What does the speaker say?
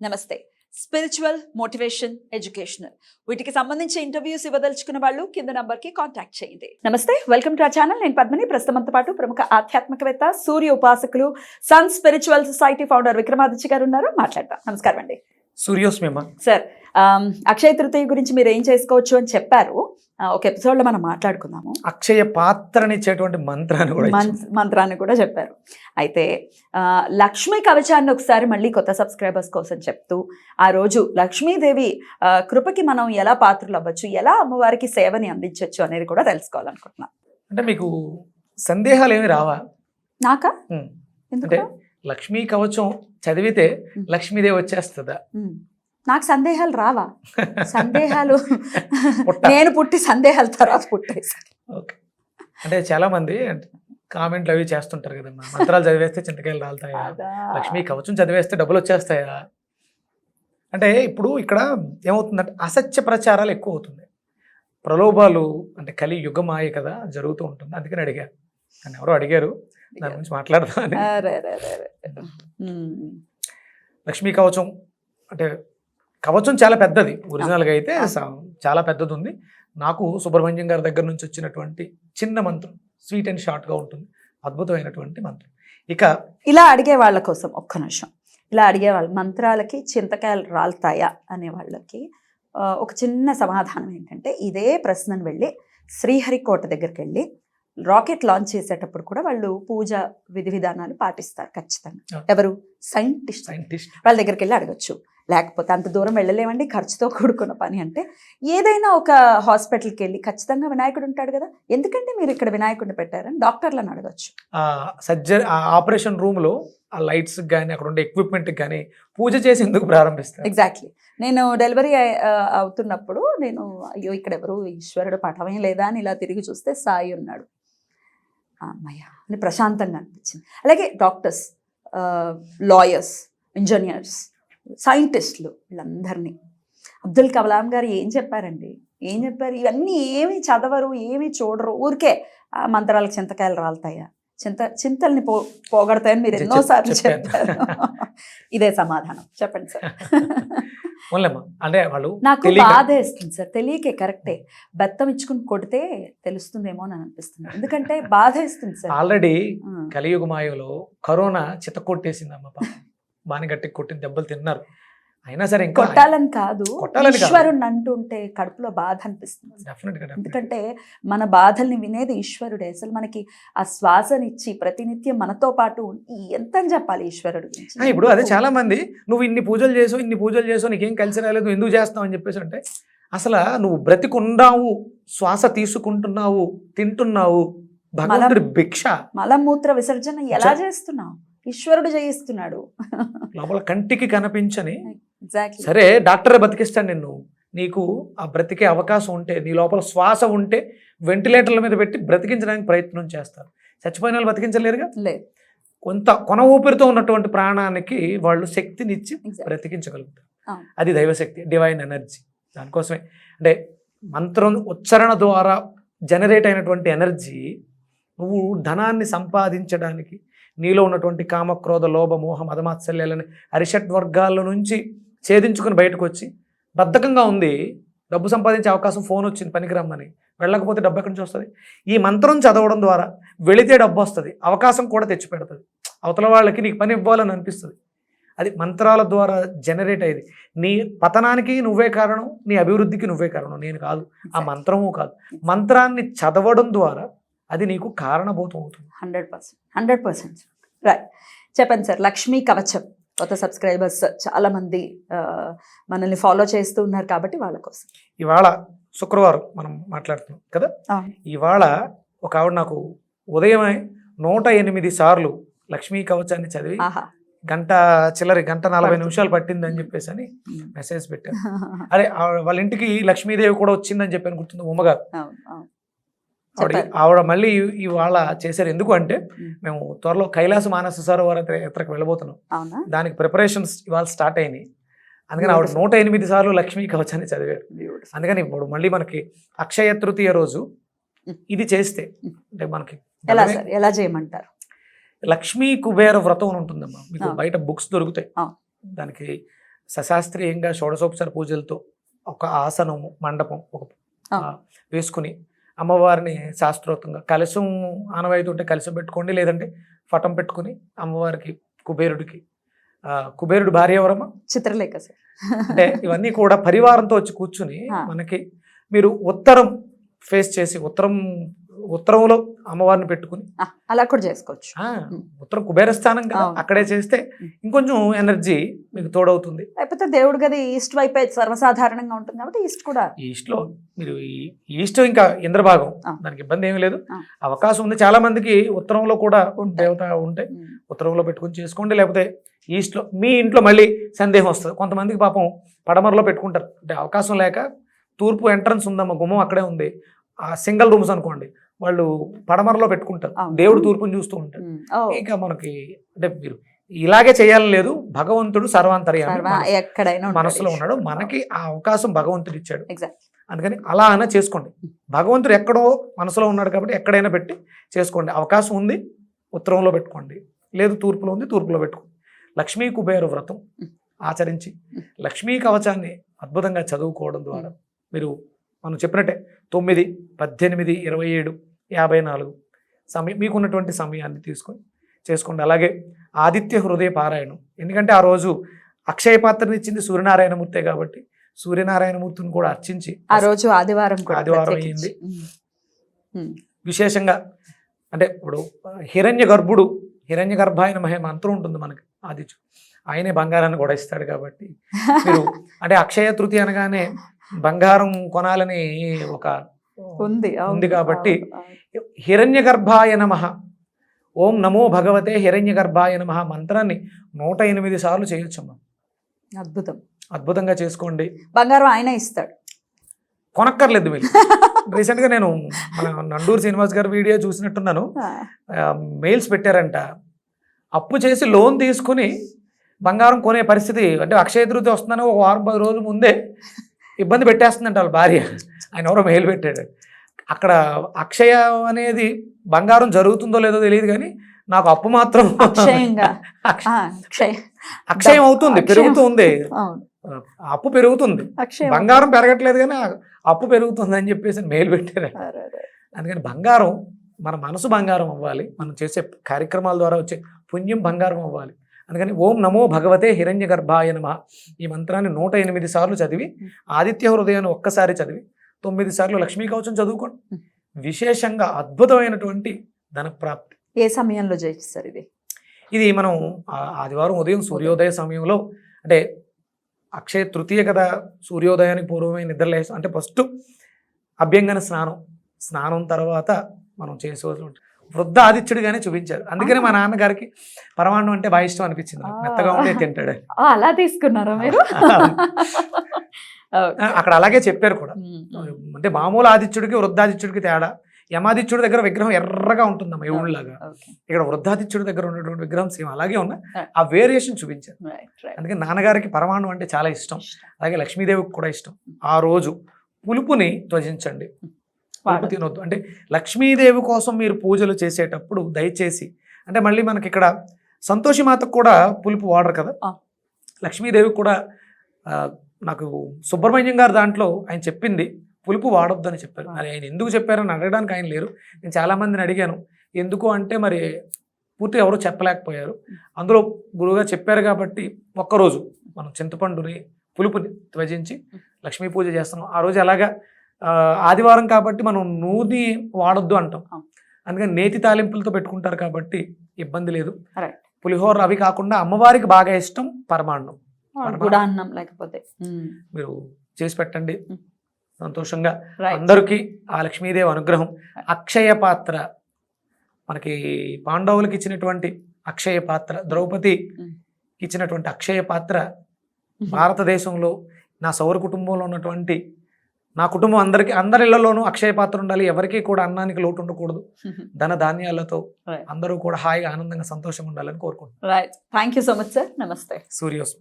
నమస్తే. Spiritual motivation educational వీటికి సంబంధించి ఇంటర్వ్యూస్ ఇవ్వదలుచుకున్న వాళ్ళు కింద నంబర్కి కాంటాక్ట్ చేయండి. నమస్తే వెల్కమ్ టు ఆ ఛానల్ నేను పద్మని. ప్రస్తుతంతో పాటు ప్రముఖ ఆధ్యాత్మికవేత్త సూర్య ఉపాసకులు sun spiritual society founder Vikramaditya గారు ఉన్నారు. మాట్లాడతాం నమస్కారం అండి సూర్యోస్మిమ. సార్ అక్షయ తృతీయ గురించి మీరు ఏం చేసుకోవచ్చు అని చెప్పారు. ఒక ఎపిసోడ్లో మనం మాట్లాడుకుందాము. అక్షయ పాత్రనిచ్చేటువంటి మంత్రాన్ని కూడా మంత్రాన్ని కూడా చెప్పారు. అయితే లక్ష్మీ కవచాన్ని ఒకసారి మళ్ళీ కొత్త సబ్స్క్రైబర్స్ కోసం చెప్తూ ఆ రోజు లక్ష్మీదేవి ఆ, కృపకి మనం ఎలా పాత్రలు అవ్వచ్చు ఎలా అమ్మవారికి సేవని అందించవచ్చు అనేది కూడా తెలుసుకోవాలనుకుంటున్నాం అంటే మీకు సందేహాలు ఏమి రావా? నాకా? అంటే లక్ష్మీ కవచం చదివితే ఉమ్. లక్ష్మీదేవి వచ్చేస్తుందా. నాకు సందేహాలు రావా? సందేహాలు. నేను పుట్టి సందేహాల తర్వాత పుట్టేసి. ఓకే. అంటే చాలా మంది కామెంట్లు అవి చేస్తుంటారు కదమ్మా మంత్రాలు చదివేస్తే చింతకాయలు రాలుతాయా? లక్ష్మీ కవచం చదివేస్తే డబ్బులు వచ్చేస్తాయా? అంటే ఇప్పుడు ఇక్కడ ఏమవుతుందంటే అసత్య ప్రచారాలు ఎక్కువ అవుతుంది ప్రలోభాలు అంటే కలి యుగమాయ కదా జరుగుతూ ఉంటుంది. అందుకని అడిగారు నన్ను ఎవరో అడిగారు. దాని గురించి మాట్లాడదామని. లక్ష్మీ కవచం అంటే కవచం చాలా పెద్దది. ఒరిజినల్గా అయితే చాలా పెద్దది ఉంది నాకు సుబ్రహ్మణ్యం గారి దగ్గర నుంచి వచ్చినటువంటి చిన్న మంత్రం స్వీట్ అండ్ షార్ట్గా ఉంటుంది. అద్భుతమైనటువంటి మంత్రం. ఇక ఇలా అడిగే వాళ్ళ కోసం ఒక్క నిమిషం. ఇలా అడిగే వాళ్ళు మంత్రాలకి చింతకాయలు రాలుతాయా అనే వాళ్ళకి ఒక చిన్న సమాధానం ఏంటంటే ఇదే ప్రశ్నను వెళ్ళి శ్రీహరికోట దగ్గరికి వెళ్ళి రాకెట్ లాంచ్ చేసేటప్పుడు కూడా వాళ్ళు పూజ విధి విధానాలు పాటిస్తారు ఖచ్చితంగా. ఎవరు? సైంటిస్ట్. సైంటిస్ట్. వాళ్ళ దగ్గరికి వెళ్ళి అడగచ్చు. లేకపోతే అంత దూరం వెళ్ళలేమండి ఖర్చుతో కూడుకున్న పని అంటే. ఏదైనా ఒక హాస్పిటల్కి వెళ్ళి ఖచ్చితంగా వినాయకుడు ఉంటాడు కదా. ఎందుకంటే మీరు ఇక్కడ వినాయకుడిని పెట్టారని డాక్టర్లను అడగచ్చు. సర్జరీ ఆపరేషన్ రూమ్లో ఆ లైట్స్ కానీ అక్కడ ఉండే ఎక్విప్మెంట్ కానీ పూజ చేసి ఎందుకు ప్రారంభిస్తారు? ఎగ్జాక్ట్లీ. నేను డెలివరీ అవుతున్నప్పుడు నేను అయ్యో ఇక్కడ ఎవరు ఈశ్వరుడు పటమే లేదా? అని ఇలా తిరిగి చూస్తే సాయి ఉన్నాడు. అమ్మయ్య అని ప్రశాంతంగా అనిపించింది. అలాగే డాక్టర్స్ లాయర్స్ ఇంజనీర్స్ సైంటిస్టులు వీళ్ళందరినీ. అబ్దుల్ కలాం గారు ఏం చెప్పారండి? ఏం చెప్పారు? ఇవన్నీ ఏమి చదవరు ఏమి చూడరు. ఊరికే ఆ మంత్రాలకు చింతకాయలు రాలుతాయా? చింత చింతల్ని పో పోగొడతాయని మీరు ఎన్నోసార్లు. చెప్పారు. ఇదే సమాధానం. చెప్పండి సార్. అంటే వాళ్ళు నాకు తెలియక. బాధ వేస్తుంది సార్. తెలియకే కరెక్టే. బెత్తం ఇచ్చుకుని కొడితే తెలుస్తుందేమో అని అనిపిస్తుంది. ఎందుకంటే బాధ వేస్తుంది సార్. ఆల్రెడీ కలియుగ మాయలో కరోనా చిత్త కొట్టేసిందమ్మ పాపం. బాని గట్టి కొట్టిన దెబ్బలు తిన్నారు. అయినా సరే ఇంకా కొట్టాలని కాదు. ఈశ్వరుణ్ణి అంటుంటే కడుపులో బాధ అనిపిస్తుంది. ఎందుకంటే మన బాధల్ని వినేది ఈశ్వరుడే. అసలు మనకి ఆ శ్వాసనిచ్చి ప్రతినిత్యం మనతో పాటు ఎంత అని చెప్పాలి ఈశ్వరుడు ఇప్పుడు అదే చాలా మంది నువ్వు ఇన్ని పూజలు చేసావు ఇన్ని పూజలు చేసావు నీకేం కలిసి రాలేదు నువ్వు ఎందుకు చేస్తావు అని చెప్పేసి అంటే అసలు నువ్వు బ్రతికున్నావు శ్వాస తీసుకుంటున్నావు తింటున్నావు భగవంతుడి భిక్ష. మలమూత్ర విసర్జన ఎలా చేస్తున్నావు? ఈశ్వరుడు చేయిస్తున్నాడు. లోపల కంటికి కనిపించని సరే డాక్టర్ బతికిస్తాను నిన్ను. నీకు ఆ బ్రతికే అవకాశం ఉంటే నీ లోపల శ్వాస ఉంటే వెంటిలేటర్ల మీద పెట్టి బ్రతికించడానికి ప్రయత్నం చేస్తారు. చచ్చిపోయిన వాళ్ళు బతికించలేరుగా? లేదు. కొంత కొన ఊపిరితో ఉన్నటువంటి ప్రాణానికి వాళ్ళు శక్తినిచ్చి. బ్రతికించగలుగుతారు. అది దైవశక్తి డివైన్ ఎనర్జీ దానికోసమే. అంటే మంత్రం ఉచ్చారణ ద్వారా జనరేట్ అయినటువంటి ఎనర్జీ నువ్వు ధనాన్ని సంపాదించడానికి నీలో ఉన్నటువంటి కామ క్రోధ లోభ మోహ మదమాత్సల్యాలని అరిషట్ వర్గాల నుంచి ఛేదించుకుని బయటకు వచ్చి బద్ధకంగా ఉంది డబ్బు సంపాదించే అవకాశం ఫోన్ వచ్చింది పనికి రమ్మని వెళ్ళకపోతే డబ్బు ఎక్కడి నుంచి వస్తుంది? ఈ మంత్రం చదవడం ద్వారా వెళితే డబ్బు వస్తుంది అవకాశం కూడా తెచ్చిపెడుతుంది. అవతల వాళ్ళకి నీకు పని ఇవ్వాలని అనిపిస్తుంది. అది మంత్రాల ద్వారా జనరేట్ అయ్యేది. నీ పతనానికి నువ్వే కారణం నీ అభివృద్ధికి నువ్వే కారణం. నేను కాదు ఆ మంత్రము కాదు. మంత్రాన్ని చదవడం ద్వారా అది నీకు కారణభూతం అవుతుంది. Hundred percent hundred percent. Right. చెప్పండి సార్ లక్ష్మీ కవచం. కొత్త సబ్స్క్రైబర్స్ చాలా మంది ఆ, మనల్ని ఫాలో చేస్తూ ఉన్నారు కాబట్టి వాళ్ళ కోసం ఇవాళ శుక్రవారం మనం మాట్లాడుతున్నాం కదా. ఇవాళ ఒక ఆవిడ నాకు ఉదయమే నూట ఎనిమిది సార్లు లక్ష్మీ కవచాన్ని చదివి గంట చిల్లరి గంట నలభై. నిమిషాలు పట్టిందని చెప్పేసి అని మెసేజ్ పెట్టారు అరే వాళ్ళ ఇంటికి లక్ష్మీదేవి కూడా వచ్చిందని చెప్పాను గుర్తుంది ఉమ్మగారు. ఆవిడ. ఆవిడ మళ్ళీ ఇవాళ చేశారు ఎందుకు అంటే. మేము త్వరలో కైలాస మానస సరోవర యాత్రకు వెళ్ళబోతున్నాం దానికి ప్రిపరేషన్స్ ఇవాళ స్టార్ట్ అయినాయి అందుకని ఆవిడ. నూట ఎనిమిది సార్లు లక్ష్మీ కవచాన్ని చదివారు. అందుకని ఇప్పుడు మళ్ళీ మనకి అక్షయ తృతీయ రోజు. ఇది చేస్తే. అంటే మనకి ఎలా ధనమే- సార్ ఎలా చేయమంటారు లక్ష్మీ కుబేర వ్రతం ఉంటుందమ్మా మీకు. బయట బుక్స్ దొరుకుతాయి. దానికి సశాస్త్రీయంగా షోడశోపచార పూజలతో ఒక ఆసనము మండపం ఒక వేసుకుని అమ్మవారిని శాస్త్రోక్తంగా కలశం ఆనవాయితీ ఉంటే కలశం పెట్టుకోండి లేదంటే పటం పెట్టుకుని అమ్మవారికి కుబేరుడికి. కుబేరుడు భార్య ఎవరమ్మా? చిత్రలేఖ సార్. అంటే ఇవన్నీ కూడా పరివారంతో వచ్చి కూర్చుని. మనకి మీరు ఉత్తరం ఫేస్ చేసి ఉత్తరం ఉత్తరంలో అమ్మవారిని పెట్టుకుని అలా కూడా చేసుకోవచ్చు. ఉత్తరం కుబేరస్థానం కదా. అక్కడే చేస్తే ఇంకొంచెం ఎనర్జీ మీకు తోడవుతుంది. లేకపోతే దేవుడి గది ఈస్ట్ వైపు సర్వసాధారణంగా ఉంటుంది కాబట్టి ఈస్ట్ కూడా ఈస్ట్లో మీరు ఈస్ట్ ఇంకా ఇంద్రభాగం. దానికి ఇబ్బంది ఏమీ లేదు. అవకాశం ఉంది. చాలా మందికి ఉత్తరంలో కూడా. దేవత ఉంటాయి ఉత్తరంలో పెట్టుకుని చేసుకోండి. లేకపోతే ఈస్ట్లో మీ ఇంట్లో మళ్ళీ సందేహం వస్తుంది. కొంతమందికి పాపం పడమరలో పెట్టుకుంటారు. అంటే అవకాశం లేక తూర్పు ఎంట్రన్స్ ఉందమ్మ గుమ్మం అక్కడే ఉంది. ఆ సింగిల్ రూమ్స్ అనుకోండి. వాళ్ళు పడమరలో పెట్టుకుంటారు. దేవుడు తూర్పుని చూస్తూ ఉంటారు ఇంకా మనకి అంటే మీరు ఇలాగే చేయాలని లేదు. భగవంతుడు సర్వాంతర్యామి ఎక్కడైనా మనసులో ఉన్నాడు. మనకి ఆ అవకాశం భగవంతుడు ఇచ్చాడు. అందుకని అలా అయినా చేసుకోండి. భగవంతుడు ఎక్కడో మనసులో ఉన్నాడు కాబట్టి ఎక్కడైనా పెట్టి చేసుకోండి. అవకాశం ఉంది. ఉత్తరంలో పెట్టుకోండి. లేదు తూర్పులో ఉంది తూర్పులో పెట్టుకోండి. లక్ష్మీ కుబేర వ్రతం ఆచరించి లక్ష్మీ కవచాన్ని అద్భుతంగా చదువుకోవడం ద్వారా మీరు మనం చెప్పినట్టే తొమ్మిది పద్దెనిమిది ఇరవై ఏడు యాభై నాలుగు సమయం మీకున్నటువంటి సమయాన్ని తీసుకొని చేసుకోండి. అలాగే ఆదిత్య హృదయ పారాయణం. ఎందుకంటే ఆ రోజు అక్షయ పాత్రని ఇచ్చింది సూర్యనారాయణమూర్తే కాబట్టి సూర్యనారాయణమూర్తిని కూడా అర్చించి ఆ రోజు ఆదివారం ఆదివారం ఉమ్, విశేషంగా అంటే ఇప్పుడు హిరణ్య గర్భుడు హిరణ్య గర్భాయన మహే మంత్రం ఉంటుంది మనకి ఆదిత్యు ఆయనే బంగారాన్ని కూడా ఇస్తాడు కాబట్టి మీరు అంటే అక్షయ తృతీయ అనగానే బంగారం కొనాలని ఒక ఉంది. ఉంది కాబట్టి. హిరణ్య గర్భాయ నమ. ఓం నమో భగవతే హిరణ్య గర్భాయ నమ మంత్రాన్ని నూట ఎనిమిది సార్లు చేయొచ్చమ్మా అద్భుతం. అద్భుతంగా చేసుకోండి. బంగారం ఆయన ఇస్తాడు. కొనక్కర్లేదు మీరు. రీసెంట్గా నేను మన నండూరు శ్రీనివాస్ గారి వీడియో చూసినట్టున్నాను. మెయిల్స్ పెట్టారంట. అప్పు చేసి లోన్ తీసుకుని బంగారం కొనే పరిస్థితి అంటే అక్షయ తృతీయ వస్తుందని ఒక వారం పది రోజుల ముందే ఇబ్బంది పెట్టేస్తుందంట వాళ్ళ భార్య. ఆయన ఎవరో మెయిల్ పెట్టాడు. అక్కడ అక్షయ అనేది బంగారం జరుగుతుందో లేదో తెలియదు కానీ నాకు అప్పు మాత్రం అక్షయ. అవుతుంది. పెరుగుతుంది అప్పు పెరుగుతుంది. బంగారం పెరగట్లేదు కానీ అప్పు పెరుగుతుంది అని చెప్పేసి మెయిల్ పెట్టారు. అందుకని బంగారం మన మనసు బంగారం అవ్వాలి. మనం చేసే కార్యక్రమాల ద్వారా వచ్చే పుణ్యం బంగారం అవ్వాలి. అందుకని ఓం నమో భగవతే హిరణ్య గర్భాయ నమ. ఈ మంత్రాన్ని నూట ఎనిమిది సార్లు చదివి ఆదిత్య హృదయాన్ని ఒక్కసారి చదివి తొమ్మిది సార్లు లక్ష్మీ కవచం చదువుకోండి. విశేషంగా అద్భుతమైనటువంటి ధన ప్రాప్తి ఏ సమయంలో చేయిస్తారు ఇది? ఇది మనం ఆదివారం ఉదయం సూర్యోదయ సమయంలో అంటే అక్షయ తృతీయ కదా సూర్యోదయానికి పూర్వమే నిద్రలేస్తాం అంటే ఫస్ట్ అభ్యంగన స్నానం. స్నానం తర్వాత మనం చేసుకోవాల్సి ఉంటుంది వృద్ధ ఆదిత్యుడిగానే చూపించారు అందుకని మా నాన్నగారికి పరమాన్నం అంటే బాగా ఇష్టం అనిపించింది. మెత్తగా ఉంటే తింటాడు. అలా తీసుకున్నారా మీరు. అక్కడ అలాగే చెప్పారు కూడా. అంటే మామూలు ఆదిత్యుడికి వృద్ధాదిత్యుడికి తేడా. యమాదిత్యుడి దగ్గర విగ్రహం ఎర్రగా ఉంటుందమ్మా ఓకే. ఇక్కడ వృద్ధాదిత్యుడి దగ్గర ఉన్నటువంటి విగ్రహం సేమ్ అలాగే ఉన్నా. ఆ. వేరియేషన్ చూపించారు. అందుకే నాన్నగారికి పరమాణం అంటే చాలా ఇష్టం. అలాగే లక్ష్మీదేవికి కూడా ఇష్టం. ఆ రోజు పులుపుని త్వజించండి వాడదు. తినొద్దు. అంటే లక్ష్మీదేవి కోసం మీరు పూజలు చేసేటప్పుడు దయచేసి అంటే మళ్ళీ మనకి ఇక్కడ సంతోషి మాతకు కూడా పులుపు వాడరు కదా? ఆ. లక్ష్మీదేవికి కూడా నాకు సుబ్రహ్మణ్యం గారు దాంట్లో ఆయన చెప్పింది పులుపు వాడొద్దు అని చెప్పారు మరి ఆయన ఎందుకు చెప్పారని అడగడానికి ఆయన లేరు. నేను చాలా మందిని అడిగాను. ఎందుకు అంటే మరి పూర్తిగా ఎవరు చెప్పలేకపోయారు. అందులో గురువుగా చెప్పారు కాబట్టి ఒక్కరోజు మనం చింతపండుని పులుపుని త్వజించి లక్ష్మీ పూజ చేస్తున్నాం. ఆ రోజు అలాగా ఆదివారం కాబట్టి మనం నూనె వాడొద్దు అంటాం. అందుకని నేతి తాలింపులతో పెట్టుకుంటారు కాబట్టి ఇబ్బంది లేదు. పులిహోర అవి కాకుండా అమ్మవారికి బాగా ఇష్టం పరమాన్నం. పరమా- గుడాన్నం లేకపోతే. మీరు చేసి పెట్టండి. సంతోషంగా. అందరికీ ఆ లక్ష్మీదేవి అనుగ్రహం. అక్షయ పాత్ర. మనకి పాండవులకి ఇచ్చినటువంటి అక్షయ పాత్ర. ద్రౌపది. ఇచ్చినటువంటి అక్షయ పాత్ర. భారతదేశంలో నా సౌర కుటుంబంలో ఉన్నటువంటి నా కుటుంబం అందరికీ అందరి ఇళ్ళలోనూ అక్షయ పాత్ర ఉండాలి. ఎవరికీ కూడా అన్నానికి లోటు ఉండకూడదు. ధన ధాన్యాలతో. అందరూ కూడా హాయిగా ఆనందంగా సంతోషంగా ఉండాలని కోరుకుంటున్నాను. Thank you so much sir నమస్తే సూర్యోస్